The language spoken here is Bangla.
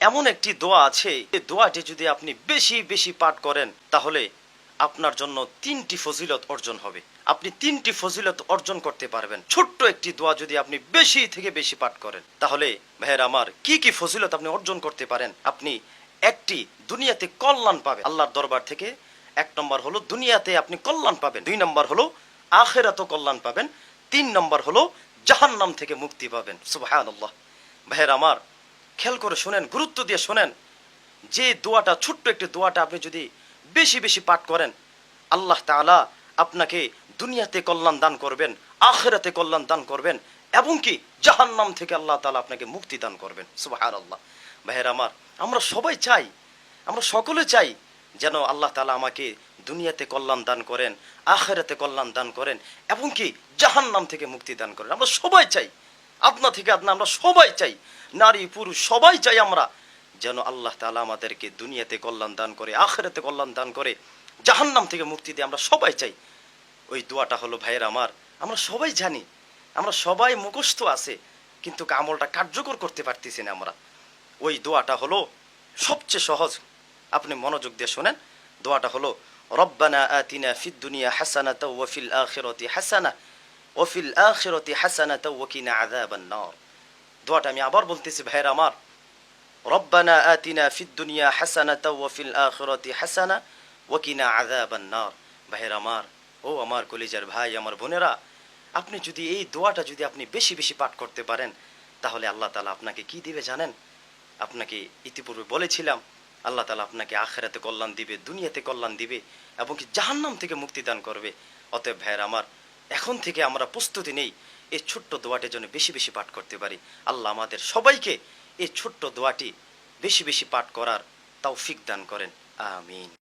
এমন একটি দোয়া আছে, এই দোয়াটি যদি আপনি বেশি বেশি পাঠ করেন, তাহলে আপনার জন্য তিনটি ফজিলত অর্জন হবে। আপনি তিনটি ফজিলত অর্জন করতে পারবেন। ছোট্ট একটি দোয়া যদি আপনি বেশি থেকে বেশি পাঠ করেন, তাহলে ভাইয়ের আমার কি কি ফজিলত আপনি অর্জন করতে পারেন, আপনি একটি দুনিয়াতে কল্যাণ পাবেন। আল্লাহর দরবার থেকে এক নম্বর হলো দুনিয়াতে আপনি কল্যাণ পাবেন। দুই নম্বর হলো আখেরাত কল্যাণ পাবেন। তিন নম্বর হলো জাহান্নাম থেকে মুক্তি পাবেন। সুবহানাল্লাহ। ভাইয়ের আমার খেয়াল করে শোনেন, গুরুত্ব দিয়ে শোনেন। যে দোয়াটা, ছোট্ট একটি দোয়াটা আপনি যদি বেশি বেশি পাঠ করেন, আল্লাহ তাআলা আপনাকে দুনিয়াতে কল্যাণ দান করবেন, আখেরাতে কল্যাণ দান করবেন, এবং কি জাহান্নাম থেকে আল্লাহ তালা আপনাকে মুক্তি দান করবেন। সুবহানাল্লাহ। ভাইয়ের আমার, আমরা সবাই চাই, আমরা সকলে চাই যেন আল্লাহ তালা আমাকে দুনিয়াতে কল্যাণ দান করেন, আখেরাতে কল্যাণ দান করেন, এবং কি জাহান্নাম থেকে মুক্তি দান করেন। আমরা সবাই চাই আপনা থেকে আপনা আমরা সবাই চাই, নারী, পুরুষ, সবাই চাই আমরা যেন আল্লাহ তাআলা আমাদেরকে দুনিয়াতে কল্যাণ দান করে, আখেরাতে কল্যাণ দান করে, জাহান্নাম থেকে মুক্তি দিয়ে আমরা সবাই চাই। ওই দোয়াটা হলো, ভাইয়ের আমার, আমরা সবাই জানি, আমরা সবাই মুখস্থ আছে, কিন্তু আমলটা কার্যকর করতে পারতেছি না আমরা। ওই দোয়াটা হলো সবচেয়ে সহজ। আপনি মনোযোগ দিয়ে শোনেন, দোয়াটা হলো, রব্বানা আতিনা ফিদ দুনিয়া হাসানাতা ওয়া ফিল আখিরাতি হাসানা ওয়া ফিল আখিরাতি হাসানাতা ওয়া কিনা আযাবান নার দোয়াটা আমি আবার বলতেছি, ভাইয়ের আমার, রব্বানা আতিনা ফিদ দুনিয়া হাসানাতা ওয়া ফিল আখিরাতি হাসানা ওয়া কিনা আযাবান নার। ভাইয়ের আমার, ও আমার কলিজার ভাই, আমার বোনেরা, আপনি যদি এই দোয়াটা যদি আপনি বেশি বেশি পাঠ করতে পারেন, তাহলে আল্লাহ তাআলা আপনাকে কি দিবে জানেন? আপনাকে ইতিপূর্বে বলেছিলাম, আল্লাহ তালা আপনাকে আখেরাতে কল্যাণ দিবে, দুনিয়াতে কল্যাণ দিবে এবং কি জাহান্নাম থেকে মুক্তি দান করবে। অতএব ভাইয়ের আমার এখন থেকে আমরা প্রস্তুতি নেই এই ছোট্ট দোয়াটির জন্য বেশি বেশি পাঠ করতে পারি। আল্লাহ আমাদের সবাইকে এই ছোট্ট দোয়াটি বেশি বেশি পাঠ করার তাও দান করেন। আমিন।